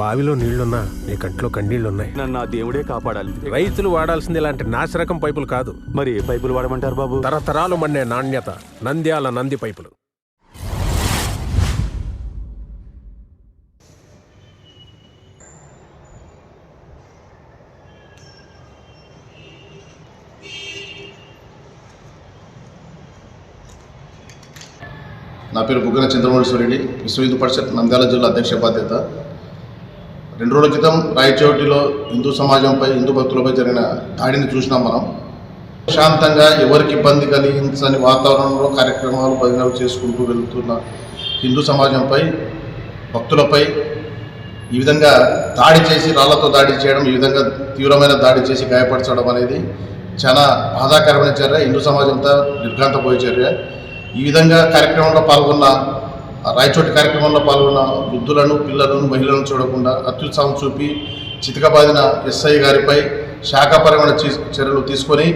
బావిలో నీళ్ళున్నా నీ కంట్లో కన్నీళ్ళున్నాయి. నన్ను ఆ దేవుడే కాపాడాలి. రైతులు వాడాల్సింది ఇలాంటి నాసిరకం పైపులు కాదు. మరి ఏ పైపులు వాడమంటారు బాబు? తరతరాలు మండే నాణ్యత నంద్యాల నంది పైపులు. నా పేరు బుగ్గన చంద్రమౌళీశ్వరెడ్డి విశ్వ హిందూ పరిషత్ నంద్యాల జిల్లా అధ్యక్ష బాధ్యత. రెండు రోజుల క్రితం రాయచోటిలో హిందూ సమాజంపై హిందూ భక్తులపై జరిగిన దాడిని చూసినాం మనం. ప్రశాంతంగా ఎవరికి ఇబ్బంది కలిగించని వాతావరణంలో కార్యక్రమాలు భజనలు చేసుకుంటూ వెళ్తున్న హిందూ సమాజంపై భక్తులపై ఈ విధంగా దాడి చేసి రాళ్ళతో దాడి చేయడం ఈ విధంగా తీవ్రమైన దాడి చేసి గాయపరచడం అనేది చాలా బాధాకరమైన చర్య. హిందూ సమాజంతో నిర్ఘాంతపోయే చర్య. ఈ విధంగా కార్యక్రమంలో పాల్గొన్న రాయచోటి కార్యక్రమంలో పాల్గొన్న వృద్ధులను పిల్లలను మహిళలను చూడకుండా అత్యుత్సాహం చూపి చితకబాదిన ఎస్ఐ గారిపై శాఖాపరమైన చర్యలు తీసుకొని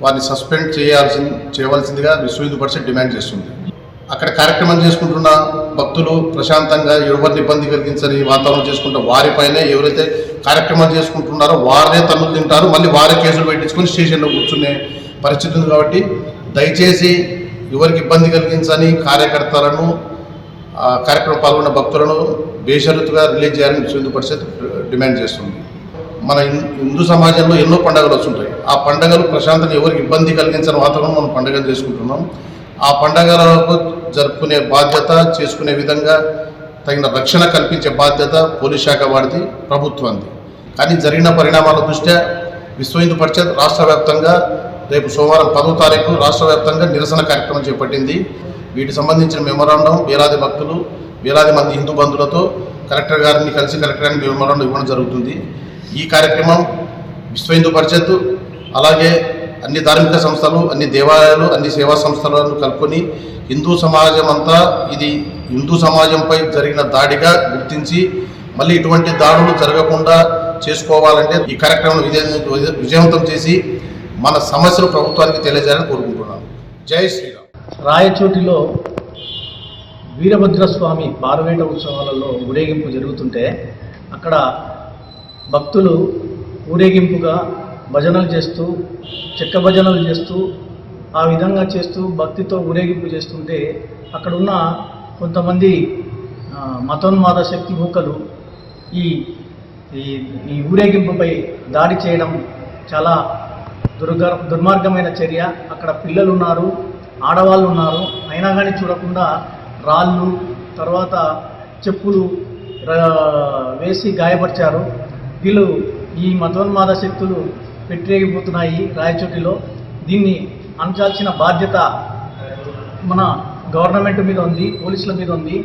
వారిని సస్పెండ్ చేయాల్సి చేయవలసిందిగా విశ్వ హిందూ పరిషత్ డిమాండ్ చేస్తుంది. అక్కడ కార్యక్రమం చేసుకుంటున్న భక్తులు ప్రశాంతంగా ఎవరిని ఇబ్బంది కలిగించని వాతావరణం చేసుకుంటే వారిపైనే ఎవరైతే కార్యక్రమం చేసుకుంటున్నారో వారే తన్నులు తింటారు మళ్ళీ వారే కేసులు పెట్టించుకొని స్టేషన్లో కూర్చునే పరిస్థితి ఉంది కాబట్టి దయచేసి ఎవరికి ఇబ్బంది కలిగించని కార్యకర్తలను కార్యక్రమం పాల్గొన్న భక్తులను బేషరతుగా రిలీజ్ చేయాలని విశ్వ హిందూ పరిషత్ డిమాండ్ చేస్తుంది. మన హిందూ సమాజంలో ఎన్నో పండుగలు వస్తుంటాయి. ఆ పండుగలు ప్రశాంతంగా ఎవరికి ఇబ్బంది కలిగించని వాతావరణం మనం పండుగలు చేసుకుంటున్నాం. ఆ పండుగలకు జరుపుకునే బాధ్యత చేసుకునే విధంగా తగిన రక్షణ కల్పించే బాధ్యత పోలీస్ శాఖ వాడిది ప్రభుత్వంది. కానీ జరిగిన పరిణామాల దృష్ట్యా విశ్వ హిందూ పరిషత్ రాష్ట్ర వ్యాప్తంగా రేపు సోమవారం పదో తారీఖు రాష్ట్ర వ్యాప్తంగా నిరసన కార్యక్రమం చేపట్టింది. వీటికి సంబంధించిన మెమోరాండం వేలాది భక్తులు వేలాది మంది హిందూ బంధువులతో కలెక్టర్ గారిని కలిసి కలెక్టర్ గారిని మెమోరాండం ఇవ్వడం జరుగుతుంది. ఈ కార్యక్రమం విశ్వ హిందూ పరిషత్ అలాగే అన్ని ధార్మిక సంస్థలు అన్ని దేవాలయాలు అన్ని సేవా సంస్థలను కలుపుకొని హిందూ సమాజం అంతా ఇది హిందూ సమాజంపై జరిగిన దాడిగా గుర్తించి మళ్ళీ ఇటువంటి దాడులు జరగకుండా చేసుకోవాలంటే ఈ కార్యక్రమం విజయ విజయవంతం చేసి మన సమస్యలు ప్రభుత్వానికి తెలియజేయాలని కోరుకుంటున్నాను. జై శ్రీరామ్. రాయచోటిలో వీరభద్రస్వామి పారవేట ఉత్సవాలలో ఊరేగింపు జరుగుతుంటే అక్కడ భక్తులు ఊరేగింపుగా భజనలు చేస్తూ చెక్క భజనలు చేస్తూ ఆ విధంగా చేస్తూ భక్తితో ఊరేగింపు చేస్తుంటే అక్కడున్న కొంతమంది మతోన్మాద శక్తి మూకలు ఈ ఈ ఈ ఊరేగింపుపై దాడి చేయడం చాలా దుర్గ దుర్మార్గమైన చర్య. అక్కడ పిల్లలు ఉన్నారు ఆడవాళ్ళు ఉన్నారు. అయినా కానీ చూడకుండా రాళ్ళు తర్వాత చెప్పులు వేసి గాయపరిచారు. వీళ్ళు ఈ మతోన్మాద శక్తులు పెట్టిరేగిపోతున్నాయి రాయచోటిలో. దీన్ని అంచాల్సిన బాధ్యత మన గవర్నమెంట్ మీద ఉంది పోలీసుల మీద ఉంది.